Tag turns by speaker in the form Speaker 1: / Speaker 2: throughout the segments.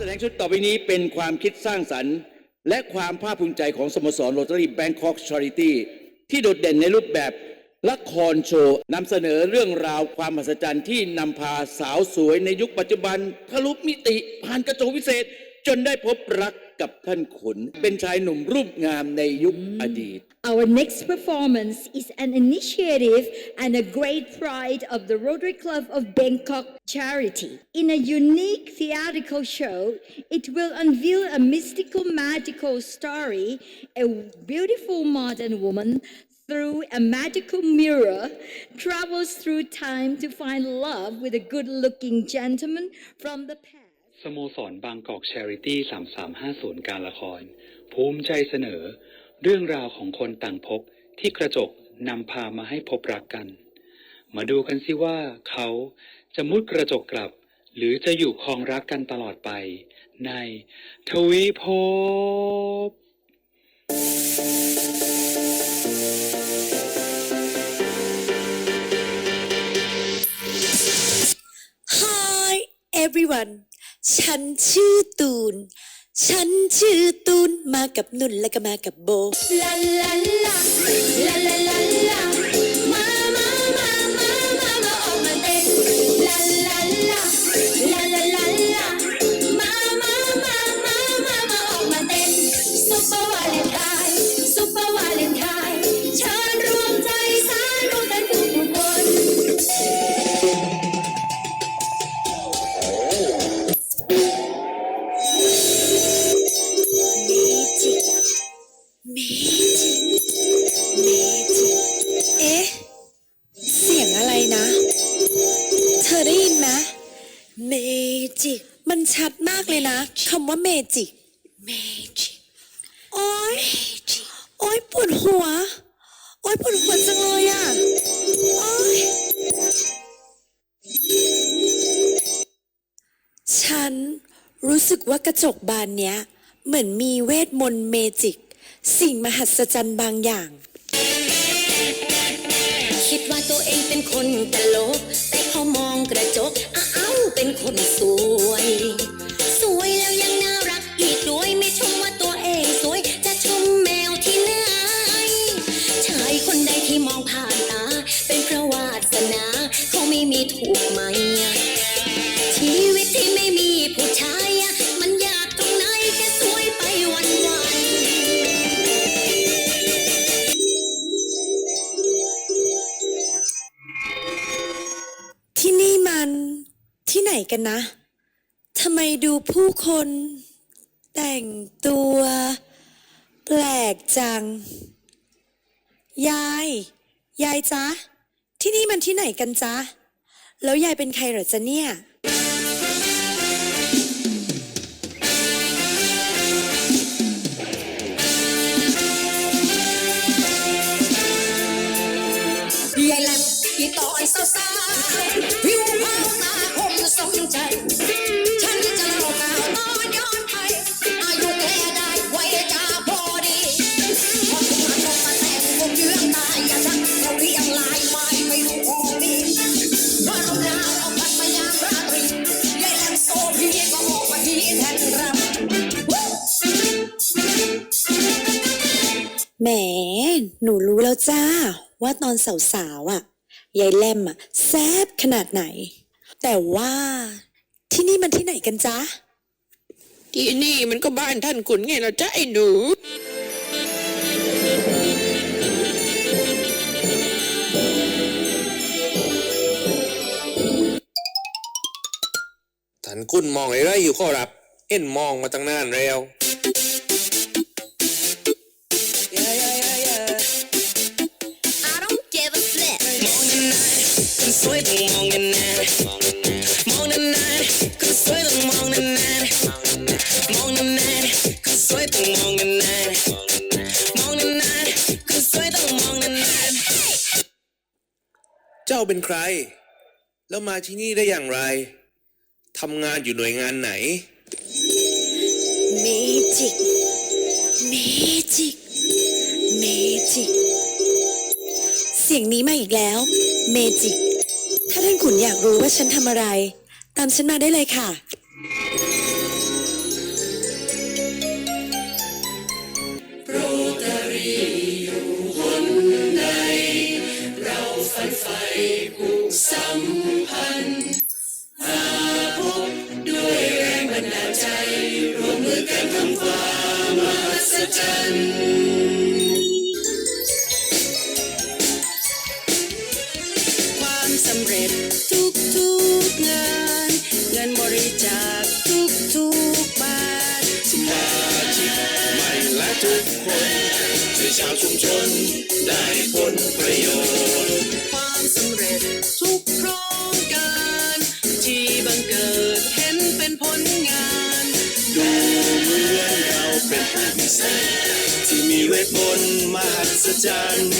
Speaker 1: แสดงชุดต่อไปนี้เป็นความคิดสร้างสรรค์ และความภาคภูมิใจของสโมสรโรตารี่แบงคอกชาริตี้ที่โดดเด่นในรูปแบบละครโชว์นำเสนอเรื่องราวความมหัศจรรย์ที่นำพาสาวสวยในยุคปัจจุบันทะลุมิติผ่านกระจกวิเศษ จนได้พบรักกับท่านขุน เป็นชายหนุ่มรูปงามในยุคอดีต
Speaker 2: Our next performance is an initiative and a great pride of the Rotary Club of Bangkok charity. In a unique theatrical show, it will unveil a mystical, magical story. A beautiful modern woman, through a magical mirror, travels through time to find love with a good looking gentleman from the past.
Speaker 3: สโมสรบางกอกแชริตี้ 3350 การละคร ภูมิใจเสนอ เรื่องราวของคนต่างพบที่กระจกนำพามาให้พบรักกัน มาดูกันสิว่าเขาจะมุดกระจกกลับ หรือจะอยู่ครองรักกันตลอดไป ในทวีภพ
Speaker 4: Hi everyone ฉันชื่อตูน ฉันชื่อตูน มากับนุ่นและก็มากับโบ
Speaker 5: ลาลาลาลาลาลา เธ
Speaker 4: อได้ยินไหมเมจิกมันชัดมากเลยนะคำว่าเมจิกเมจิกโอ๊ยโอ๊ยปวดหัว โอ๊ยปวดหัวจังเลยอะโอ๊ยฉันรู้สึกว่ากระจกบานเนี้ย เหมือนมีเวทมนต์เมจิก สิ่งมหัศจรรย์บางอย่าง
Speaker 5: คิดว่าตัวเองเป็นคนตลก สวย สวยแล้วยังน่ารักอีกด้วยไม่ชมว่าตัวเองสวย จะชมแมวที่ไหน ชายคนใดที่มองผ่านตา เป็นเพราะวาสนาเขาไม่มีถูกไหม กันนะ
Speaker 4: ทำไมดูผู้คน แต่งตัว แปลกจัง ยาย ยายจ๊ะ ที่นี่มันที่ไหนกันจ๊ะ แล้วยายเป็นใครเหรอจ๊ะเนี่ย
Speaker 5: ยายแหลมที่ตอนสาวๆ ใจ ฉันจะเล่าข่าตอนย้อนไป อายุแกได้ไว้จะพอดีพอถึงมาตกมาแต่งคงเยื้องตายอย่าชักเราเรียงลายไม้ไม่รู้พอมีว่าเราดาวเอาพัดมายามราตรียายแหลมโซพีก็ออกมาทีแทนรำ
Speaker 4: แหม หนูรู้แล้วจ้า ว่าตอนสาวๆอะยายแลมอะแซบขนาดไหน แต่ว่าที่นี่มันที่ไหนกันจ๊ะ
Speaker 6: ที่นี่มันก็บ้านท่านขุนไงเราจะไอ้หนู
Speaker 7: ท่านคุณมองอะไรอยู่ขอรับ เอ็นมองมาตั้งนานแล้ว
Speaker 6: คนสวยต้องมองนานมองนานๆคนสวยต้องมองนานๆมองนานๆคนสวยต้องมองนานๆมองนานๆคนสวยต้องมองนานๆ
Speaker 7: เจ้าเป็นใคร แล้วมาที่นี่ได้อย่างไรทำงานอยู่หน่วยงานไหน
Speaker 4: เมจิก เมจิก เมจิก เสียงนี้มาอีกแล้ว เมจิก ถ้าท่านขุนอยากรู้ว่าฉันทำอะไร ตามฉันมาได้เลยค่ะ โรต
Speaker 8: ารีอยู่หนใน เราฝันไฟ
Speaker 6: ผูกสัมพันมาพบด้วยแรงบันดาใจรวมมือกันทำความมหัศจร์
Speaker 8: ทุกค
Speaker 6: นช่วยชาวชุมชนได้ผลประโยชน์
Speaker 8: ความสำเร็จทุกโครงการ ที่บังเกิดเห็นเป็นผลงาน
Speaker 6: ดูเหมือนเราเป็นผู้พิเศษที่มีเวทมนต์มหัศจรรย์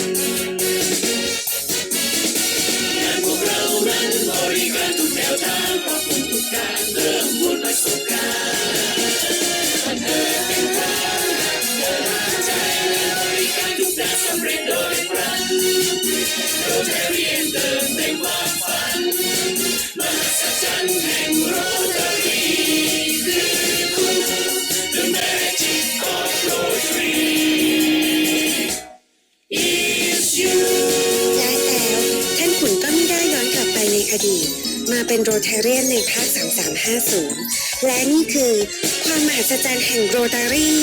Speaker 6: งานพวกเรานั้นบริการทุกแนวทางปรับปรุงทุกการเริ่มบุญประสบการ โรเทเรียนเดินเป็นความฝันมหัศจรรย์แห่งโรตารีคือคุณ The magic of Rotary is you
Speaker 9: และแล้วท่านขุนก็ไม่ได้ย้อนกลับไปในอดีต มาเป็นโรเทเรียนในภาค 3350 และนี่คือความมหัศจรรย์แห่งโรตารี่